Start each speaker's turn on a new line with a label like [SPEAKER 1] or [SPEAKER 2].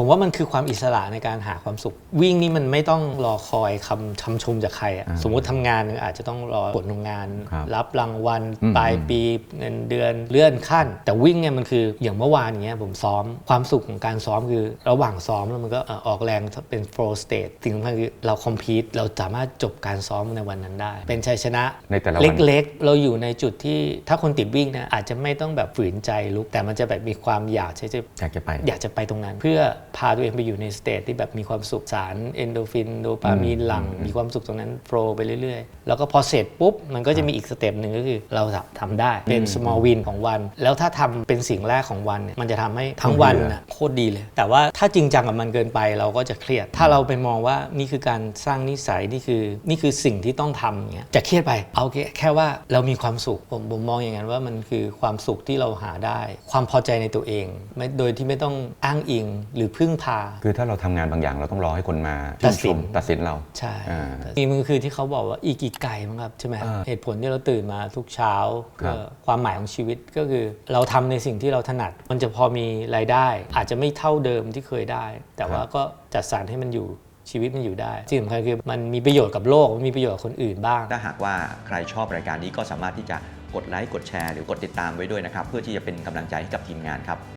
[SPEAKER 1] ผมว่ามันคือความอิสระในการหาความสุข วิ่งนี่มันไม่ต้องรอคอยคำชำชมจากใครอะ
[SPEAKER 2] อ่า
[SPEAKER 1] สมมุติทำงานอาจจะต้องรอผลของงาน
[SPEAKER 2] ครับ
[SPEAKER 1] รับรางวัล
[SPEAKER 2] อืม
[SPEAKER 1] ปลายปีเงินเดือนเลื่อนขั้น แต่วิ่งเนี่ยมันคืออย่างเมื่อวานอย่างเงี้ยผมซ้อมความสุขของการซ้อมคือระหว่างซ้อมแล้วมันก็เอ่อออกแรงเป็น flow state สิ่งสำคัญคือเรา compete เราสามารถจบการซ้อมในวันนั้นได้ เป็นชัยชนะ
[SPEAKER 2] ในแต่ละวัน
[SPEAKER 1] เล็กๆ เราอยู่ในจุดที่ถ้าคนติดวิ่งนะอาจจะไม่ต้องแบบฝืนใจลุกแต่มันจะแบบมีความอยากที่จะ
[SPEAKER 2] อยากจะไป
[SPEAKER 1] อยากจะไปตรงนั้นเพื่อพาตัวเองไปอยู่ในสเตทที่แบบมีความสุขสารเอนโดฟินโดปามีนหลังมีความสุขตรงนั้นโฟลไปเรื่อยๆ แล้วก็พอเสร็จปุ๊บ มันก็จะมีอีกสเต็ปหนึ่งก็คือเราทำได้เป็น small win ของวัน แล้วถ้าทำเป็นสิ่งแรกของวันเนี่ยมันจะทำให้ทั้งวันน่ะโคตรดีเลย แต่ว่าถ้าจริงจังกับมันเกินไปเราก็จะเครียด ถ้าเราไปมองว่านี่คือการสร้างนิสัยนี่คือนี่คือสิ่งที่ต้องทำอย่างเงี้ยจะเครียดไปเอาแค่แค่ว่าเรามีความสุขผมผมมองอย่างนั้นว่ามันคือความสุขที่เราหาได้ ความพอใจในตัวเองไม่โดยที่ไม่ต้องอ้างอิงหรือพึ่งพา
[SPEAKER 2] คือถ้าเราทำงานบางอย่างเราต้องรอให้คนมา
[SPEAKER 1] ตั
[SPEAKER 2] ชื่
[SPEAKER 1] ด
[SPEAKER 2] น
[SPEAKER 1] สิ
[SPEAKER 2] ช
[SPEAKER 1] น
[SPEAKER 2] มตัดสินเรา
[SPEAKER 1] ใช่
[SPEAKER 2] อ่า
[SPEAKER 1] นี่มันคือที่เขาบอกว่าอีกิไก่มั้งครับใช่ไหม
[SPEAKER 2] อ่า
[SPEAKER 1] เหตุผลที่เราตื่นมาทุกเช้า
[SPEAKER 2] ครั
[SPEAKER 1] เพื่อบความหมายของชีวิตก็คือ เราทำในสิ่งที่เราถนัด มันจะพอมีรายได้ อาจจะไม่เท่าเดิมที่เคยได้ แต่ว่าก็จัดสรรให้มันอยู่ชีวิตมันอยู่ได้สิ่งสำคัญคือมันมีประโยชน์กับโลกมันมีประโยชน์กับคนอื่นบ้าง
[SPEAKER 3] ถ้าหากว่าใครชอบรายการนี้ก็สามารถที่จะกดไลค์กดแชร์หรือกดติดตามไว้ด้วยนะครับ เพื่อที่จะเป็นกำลังใจให้กับทีมงานครับ